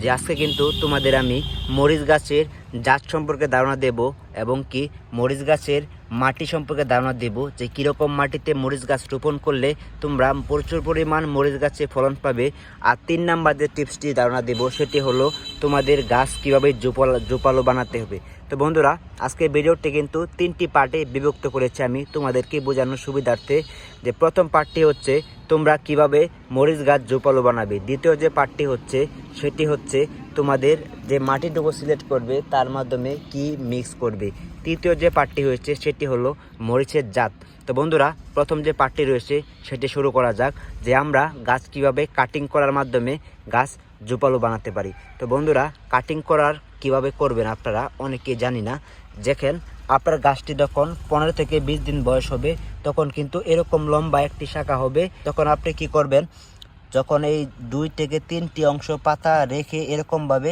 যে আজকে কিন্তু তোমাদের আমি মরিচ গাছের জাত সম্পর্কে ধারণা দেব এবং কি মরিচ গাছের মাটি সম্পর্কে ধারণা দেব যে কীরকম মাটিতে মরিচ গাছ রোপণ করলে তোমরা প্রচুর পরিমাণ মরিচ গাছে ফলন পাবে। আর তিন নাম্বার যে টিপসটি ধারণা দেব সেটি হলো তোমাদের গাছ কীভাবে জোপাল জোপালো বানাতে হবে। তো বন্ধুরা আজকে ভিডিওটি কিন্তু তিনটি পার্টে বিভক্ত করেছি আমি। তোমাদেরকে বোঝানোর সুবিধার্থে যে প্রথম পার্টটি হচ্ছে তোমরা কীভাবে মরিচ গাছ জোপালো বানাবে। দ্বিতীয় যে পার্টটি হচ্ছে, সেটি হচ্ছে তোমাদের যে মাটিটুকু সিলেক্ট করবে, তার মাধ্যমে কি মিক্স করবে? তৃতীয় যে পার্টটি হয়েছে, সেটি হলো মরিচের জাত। তো বন্ধুরা, প্রথম যে পার্টটি রয়েছে, সেটি শুরু করা যাক, যে আমরা গাছ কীভাবে কাটিং করার মাধ্যমে গাছ জোপালো বানাতে পারি। তো বন্ধুরা কাটিং করার কীভাবে করবেন আপনারা অনেকে জানি না। দেখেন, আপনার গাছটি যখন পনেরো থেকে বিশ দিন বয়স হবে, তখন কিন্তু এরকম লম্বা একটি শাখা হবে। তখন আপনি কি করবেন যখন এই দুই থেকে তিনটি অংশ পাতা রেখে এরকমভাবে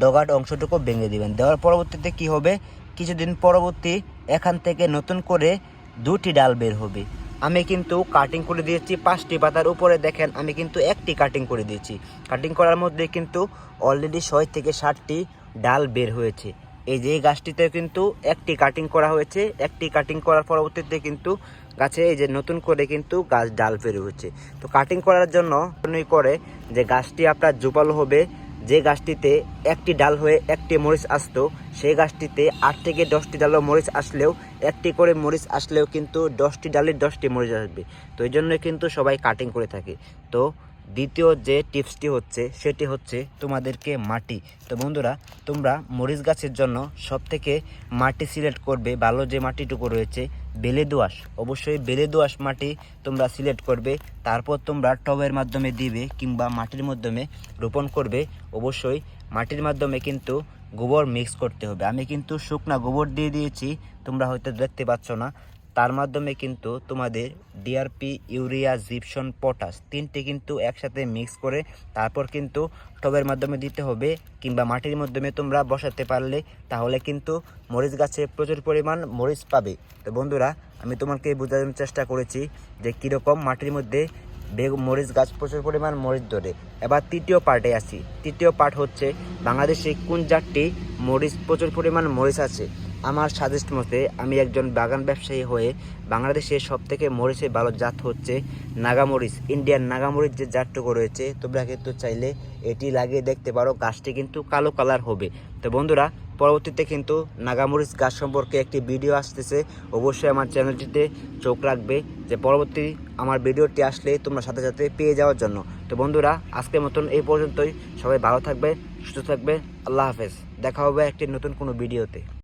ডগাট অংশটুকু ভেঙে দিবেন। দেওয়ার পরবর্তীতে কি হবে? কিছুদিন পরবর্তী এখান থেকে নতুন করে দুটি ডাল বের হবে। আমি কিন্তু কাটিং করে দিয়েছি পাঁচটি পাতার উপরে। দেখেন, আমি কিন্তু একটি কাটিং করে দিয়েছি। কাটিং করার মধ্যে কিন্তু অলরেডি ছয় থেকে ষাটটি ডাল বের হয়েছে। এই যে গাছটিতে কিন্তু একটি কাটিং করা হয়েছে। একটি কাটিং করার পরবর্তীতে কিন্তু গাছে এই যে নতুন করে কিন্তু গাছ ডাল বের হয়েছে তো কাটিং করার জন্য করে যে গাছটি আপনার জোপালো হবে, যে গাছটিতে একটি ডাল হয়ে একটি মরিচ আসতো, সেই গাছটিতে আট থেকে দশটি ডালও মরিচ আসলেও, একটি করে মরিচ আসলেও কিন্তু দশটি ডালের দশটি মরিচ আসবে। তো এই জন্য কিন্তু সবাই কাটিং করে থাকে। তো দ্বিতীয় যে টিপসটি হচ্ছে, সেটি হচ্ছে তোমাদেরকে মাটি। তো বন্ধুরা, তোমরা মরিচ গাছের জন্য সব থেকে মাটি সিলেক্ট করবে, ভালো যে মাটিটুকু রয়েছে বেলে দোআঁশ অবশ্যই বেলে দোআঁশ মাটি তোমরা সিলেক্ট করবে, তারপর তোমরা টবের মাধ্যমে দিবে কিংবা মাটির মাধ্যমে রোপণ করবে। অবশ্যই মাটির মাধ্যমে কিন্তু গোবর মিক্স করতে হবে। আমি কিন্তু শুকনা গোবর দিয়ে দিয়েছি, তোমরা হয়তো দেখতে পাচ্ছ না। তার মাধ্যমে কিন্তু তোমাদের ডিআরপি ইউরিয়া, জিপসন, পটাশ তিনটে কিন্তু একসাথে মিক্স করে তারপর কিন্তু টবের মাধ্যমে দিতে হবে কিংবা মাটির মাধ্যমে তোমরা বসাতে পারলে তাহলে কিন্তু মরিচ গাছে প্রচুর পরিমাণ মরিচ পাবে। তো বন্ধুরা, আমি তোমাকে বোঝানোর চেষ্টা করেছি যে কীরকম মাটির মধ্যে বেগ মরিচ গাছ প্রচুর পরিমাণ মরিচ ধরে। এবার তৃতীয় পার্টে আসি। তৃতীয় পার্ট হচ্ছে বাংলাদেশে কোন জাতটি মরিচ প্রচুর পরিমাণ মরিচ আছে? আমার সাজেস্ট মতে আমি একজন বাগান ব্যবসায়ী হয়ে বাংলাদেশের সব থেকে মরিচের ভালো জাত হচ্ছে নাগামরিচ ইন্ডিয়ান নাগামরিচ যে জাতটুকু রয়েছে। তোমরা কিন্তু চাইলে এটি লাগিয়ে দেখতে পারো, গাছটি কিন্তু কালো কালার হবে। তো বন্ধুরা, পরবর্তীতে কিন্তু নাগামরিচ গাছ সম্পর্কে একটি ভিডিও আসতেছে, অবশ্যই আমার চ্যানেলটিতে চোখ রাখবে যে পরবর্তী আমার ভিডিওটি আসলে তোমরা সাথে সাথে পেয়ে যাওয়ার জন্য। তো বন্ধুরা, আজকের মতন এই পর্যন্তই। সবাই ভালো থাকবে, সুস্থ থাকবে। আল্লাহ হাফেজ। দেখা হবে একটি নতুন কোনো ভিডিওতে